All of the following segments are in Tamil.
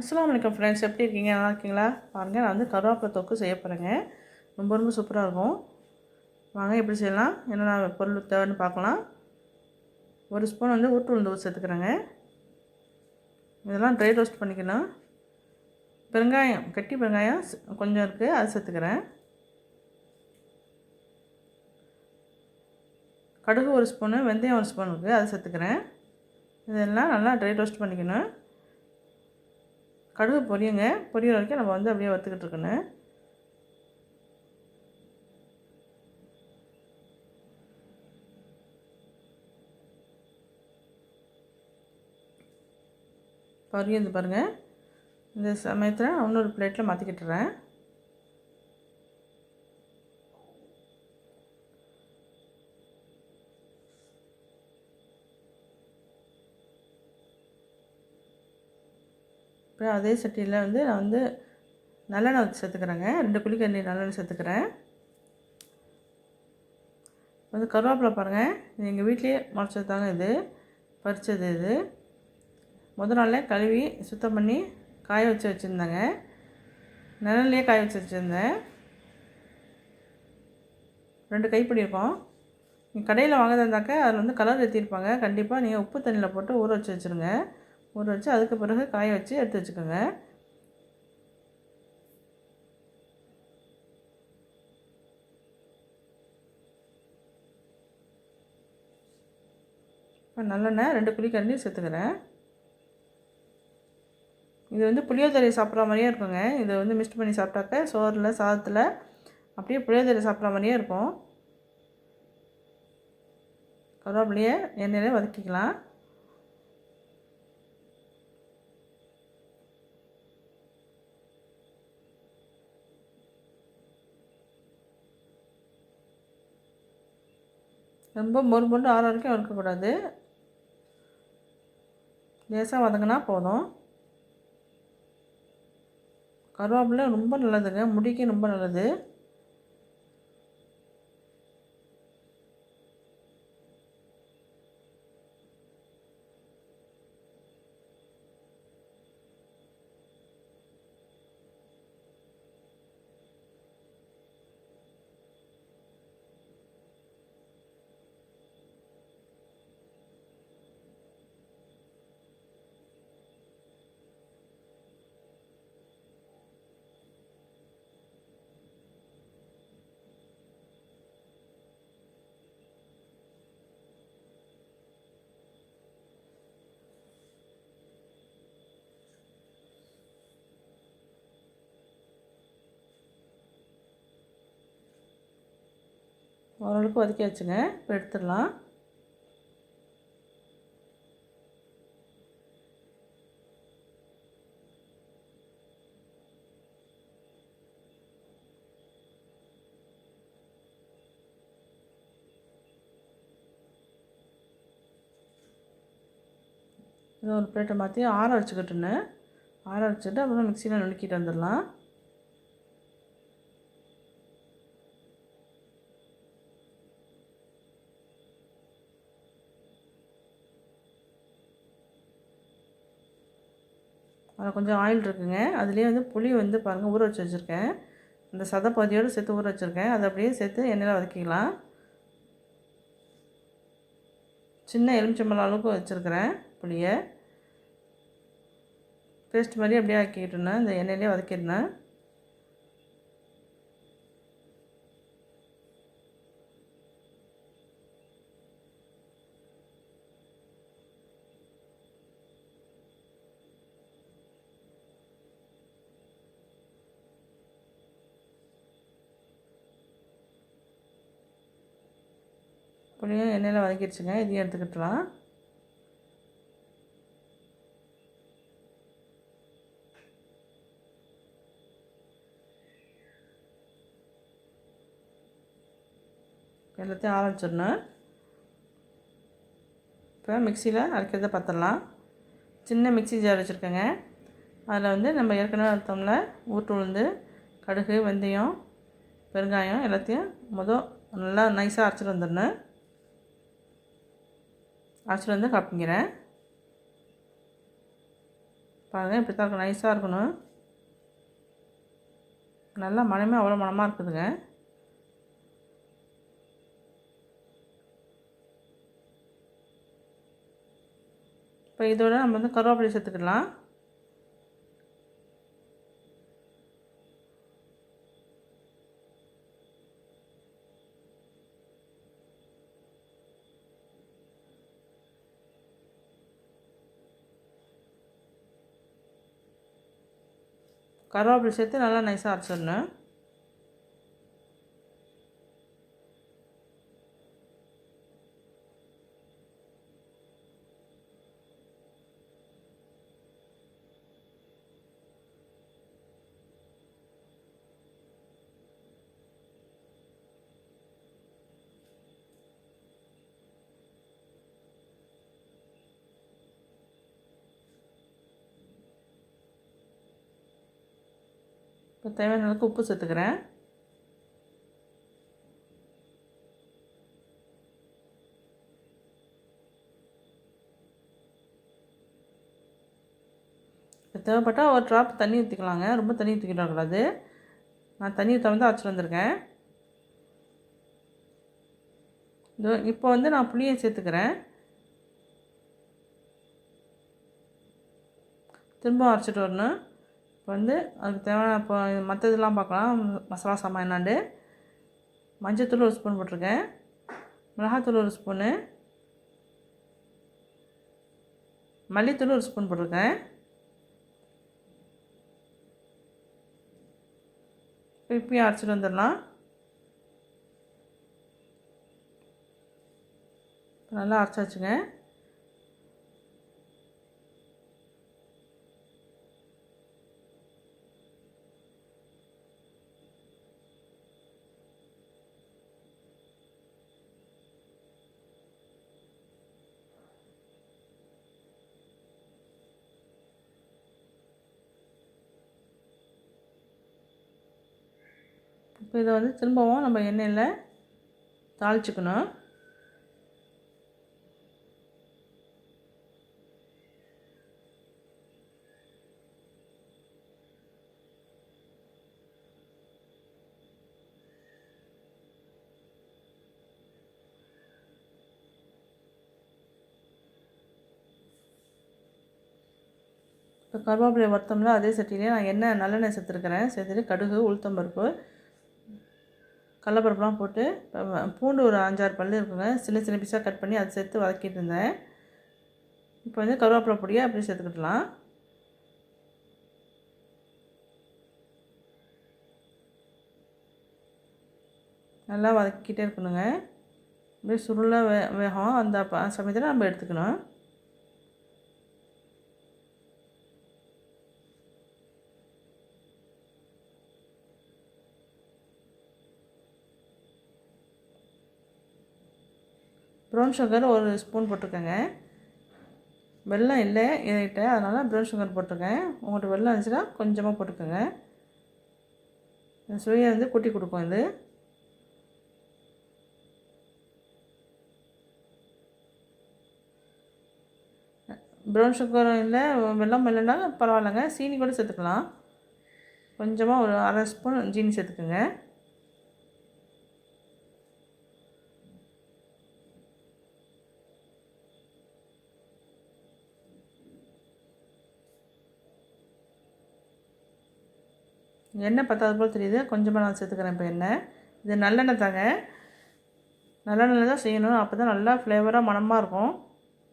அஸ்லாம் வலைக்கம் ஃப்ரெண்ட்ஸ் எப்படி இருக்கீங்க? நல்லா இருக்கீங்களா? பாருங்கள் நான் வந்து கருவேப்பிலை தொக்கு செய்ய போகிறேங்க ரொம்ப ரொம்ப சூப்பராக இருக்கும். வாங்க எப்படி செய்யலாம்? என்னென்ன பொருள் தேவைன்னு பார்க்கலாம். ஒரு ஸ்பூன் வந்து ஊட்டு உளுந்து சேர்த்துக்கிறேங்க. இதெல்லாம் ட்ரை ரோஸ்ட் பண்ணிக்கணும் பெருங்காயம் கட்டி பெருங்காயம் கொஞ்சம் இருக்குது அது சேர்த்துக்கிறேன். கடுகு ஒரு ஸ்பூனு வெந்தயம் ஒரு ஸ்பூன் இருக்குது அதை சேர்த்துக்கிறேன். இதெல்லாம் நல்லா ட்ரை ரோஸ்ட் பண்ணிக்கணும். கடுகு பொரியுங்க. பொரியிற வரைக்கும் நம்ம வந்து அப்படியே வறுத்துக்கிட்டு இருக்கணும். பொரியுது பாருங்கள் இந்த சமயத்தில் இன்னொரு பிளேட்டில் மாற்றிக்கிட்டுறேன் அப்புறம் அதே சட்டியில் வந்து நான் வந்து நல்லெண்ணெய் வச்சு சேர்த்துக்கிறேங்க. ரெண்டு குழிக்கண்ணி நல்லெண்ணெய் சேர்த்துக்கிறேன். வந்து கருவேப்பிலை பாருங்கள் இது எங்கள் வீட்லேயே முளைச்சது தாங்க இது. பறிச்சது இது. முத நாளே கழுவி சுத்தம் பண்ணி காய வச்சு வச்சுருந்தேங்க. நிழல்லையே காய வச்சு வச்சுருந்தேன். ரெண்டு கைப்பிடி இருக்கும். நீங்கள் கடையில் வாங்குறதா இருந்தாக்கா அதில் வந்து கலர் ஏற்றிருப்பாங்க கண்டிப்பாக நீங்கள் உப்பு தண்ணியில் போட்டு ஊற வச்சு வச்சுருங்க. ஊற வச்சு அதுக்கு பிறகு காய வச்சு எடுத்து வச்சுக்கோங்க. இப்போ நல்லெண்ணெய் ரெண்டு குழி சேர்த்துக்கிறேன். இது வந்து புளியோதரை சாப்பிட்ற மாதிரியே இருக்குங்க. இதை வந்து மிக்ஸ் பண்ணி சாப்பிட்டாக்க சோறில் சாதத்தில் அப்படியே புளியோதரை சாப்பிட்ற மாதிரியே இருக்கும். கருவேப்பிலையை எண்ணெயில் வதக்கிக்கலாம். ரொம்ப மொறு மொறு ஆற வரைக்கும் வறுக்கக்கூடாது லேசாக வதங்கினா போதும். கருவேப்பிலை ரொம்ப நல்லதுங்க. முடிக்கு ரொம்ப நல்லது. ஓரளவுக்கு வதக்கி வச்சுங்க. இப்போ எடுத்துடலாம். இதை ஒரு பிளேட்டை மாற்றி ஆற வச்சுக்கிட்டுன்னு ஆற வச்சுட்டு அப்புறம் மிக்சியில் நுணுக்கிட்டு வந்துடலாம். அதில் கொஞ்சம் ஆயில் இருக்குங்க. அதுலேயே வந்து புளி வந்து பாருங்கள் ஊற வச்சு வச்சுருக்கேன். இந்த சதப்பகுதியோடு சேர்த்து ஊற வச்சுருக்கேன். அதை அப்படியே சேர்த்து எண்ணெயில் வதக்கிக்கலாம். சின்ன எலுமிச்சம்பழம் அளவுக்கு வச்சுருக்கிறேன் புளியை. பேஸ்ட் மாதிரி அப்படியே ஆக்கிக்கிட்டுனேன் இந்த எண்ணெயிலே வதக்கிடுனேன். புளியும் எண்ணெயில் வதக்கிடுச்சுங்க. இதையும் எடுத்துக்கிட்டலாம். எல்லாத்தையும் ஆரம்பிச்சிடணும். இப்போ மிக்சியில் அரைக்கிறத பார்த்துடலாம் சின்ன மிக்ஸி ஜார் வச்சுருக்கேங்க. அதில் வந்து நம்ம ஏற்கனவே அறுத்தோம்ல ஊட்டு உளுந்து கடுகு வெந்தயம் பெருங்காயம் எல்லாத்தையும் மொதல் நல்லா நைஸாக அரைச்சிட்டு வந்துடணும். அரைச்சிட்டு வந்து காப்பிங்கிறேன் பாருங்கள் இப்படி தான் இருக்கும். நைஸாக இருக்கணும். நல்லா மனமே அவ்வளோ மனமாக இருக்குதுங்க. இப்போ இதோட நம்ம வந்து கருவேப்பிலை சேர்த்துக்கலாம். கருவேப்பிலை சேர்த்து நல்லா நைஸாக அரைச்சிடணும். இப்போ தேவையான அளவுக்கு உப்பு சேர்த்துக்கிறேன். இப்போ தேவைப்பட்டால் ஒரு ட்ராப் தண்ணி ஊற்றிக்கலாங்க ரொம்ப தண்ணி ஊற்றிக்கிடக்கூடாது நான் தண்ணி ஊற்றாம தான் அரைச்சிட்டு வந்திருக்கேன். இதோ இப்போ வந்து நான் புளியை சேர்த்துக்கிறேன். திரும்ப அரைச்சிட்டு வரணும். இப்போ வந்து அதுக்கு தேவையான இப்போ மற்றதெல்லாம் பார்க்கலாம். மசாலா சாமான் என்னாண்டு? மஞ்சத்தூள் ஒரு ஸ்பூன் போட்டிருக்கேன். மிளகாத்தூள் ஒரு ஸ்பூனு. மல்லித்தூள் ஒரு ஸ்பூன் போட்டிருக்கேன். இப்பயும் அரைச்சிட்டு வந்துடலாம். நல்லா அரைச்சாச்சுங்க. இப்போ இதை வந்து திரும்பவும் நம்ம எண்ணெயில் தாளிச்சுக்கணும். இப்போ கருவேப்பிலை வறுத்தோம்ல அதே சட்டியிலே நான் எண்ணெய் நல்லெண்ணெய் சேர்த்துருக்கிறேன். சேர்த்துட்டு கடுகு உளுத்தம்பருப்பு கடலப்பருப்புலாம் போட்டு பூண்டு ஒரு அஞ்சாறு பல் இருக்குங்க. சின்ன சின்ன பீஸாக கட் பண்ணி அதை சேர்த்து வதக்கிட்டு இருந்தேன். இப்போ வந்து கருவேப்பிலை பொடியை அப்படியே சேர்த்துக்கிட்டலாம் நல்லா வதக்கிட்டே இருக்கணுங்க. அப்படியே சுருளாக வே வேகம் அந்த சமயத்தில் நம்ம எடுத்துக்கணும். ப்ரௌன் சுகர் ஒரு ஸ்பூன் போட்டிருக்கேங்க. வெள்ளம் இல்லை என்கிட்ட. அதனால் ப்ரௌன் சுகர் போட்டிருக்கேன். உங்கள்கிட்ட வெள்ளம் இருந்துச்சுன்னா கொஞ்சமாக போட்டுக்கோங்க. சுவையை வந்து கூட்டி கொடுக்கும் இது. ப்ரௌன் சுகரும் இல்லை வெள்ளம் இல்லைன்னா பரவாயில்லைங்க. சீனி கூட சேர்த்துக்கலாம். கொஞ்சமாக ஒரு அரை ஸ்பூன் ஜீனி சேர்த்துக்குங்க. எண்ணெய் பத்தாது போல் தெரியுது. கொஞ்சமாக நான் சேர்த்துக்கிறேன் இப்போ எண்ணெய். இது நல்லெண்ணெய் தாங்க. நல்லெண்ணெய் தான் செய்யணும். அப்போ தான் நல்லா ஃப்ளேவராக மணமாக இருக்கும்.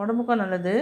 உடம்புக்கும் நல்லது.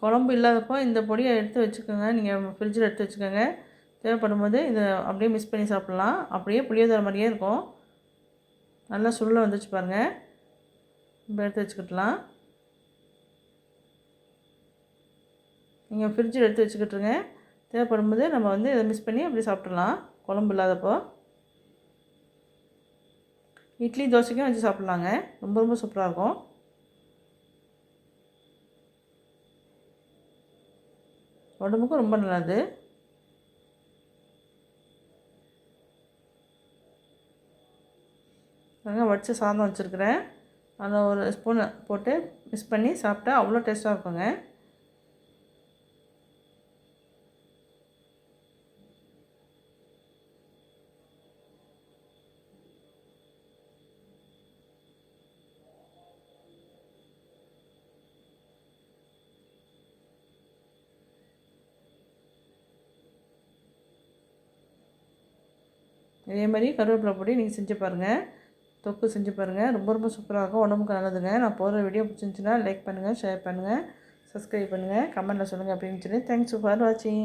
குழம்பு இல்லாதப்போ இந்த பொடியை எடுத்து வச்சுக்கோங்க. நீங்கள் ஃப்ரிட்ஜில் எடுத்து வச்சுக்கோங்க. தேவைப்படும் போது இதை அப்படியே மிக்ஸ் பண்ணி சாப்பிட்லாம். அப்படியே புளியோதர மாதிரியே இருக்கும். நல்லா சுருளை வந்துச்சு பாருங்கள் இப்போ எடுத்து வச்சுக்கிட்டலாம் நீங்கள் ஃப்ரிட்ஜில் எடுத்து வச்சுக்கிட்டுருங்க. தேவைப்படும் போது நம்ம வந்து இதை மிஸ் பண்ணி அப்படி சாப்பிட்றலாம் குழம்பு இல்லாதப்போ. இட்லி தோசைக்கும் வச்சு சாப்பிட்லாங்க. ரொம்ப ரொம்ப சூப்பராக இருக்கும். உடம்புக்கும் ரொம்ப நல்லது. நாங்கள் வடித்த சாதம் வச்சுருக்கிறேன். அதில் ஒரு ஸ்பூன் போட்டு மிக்ஸ் பண்ணி சாப்பிட்டா அவ்வளோ டேஸ்ட்டாக இருக்குங்க. இதே மாதிரி கருவேப்பிலை பொடி நீங்கள் செஞ்சு பாருங்கள் தொக்கு செஞ்சு பாருங்கள் ரொம்ப ரொம்ப சூப்பராக இருக்கும். உடம்புக்கு நல்லதுங்க. நான் போடுற வீடியோ பிடிச்சிருந்துச்சின்னா லைக் பண்ணுங்கள் ஷேர் பண்ணுங்கள் சப்ஸ்கிரைப் பண்ணுங்கள் கமெண்ட்டில் சொல்லுங்கள் அப்படின்னு சொல்லி. தேங்க்ஸ் ஃபார் வாட்சிங்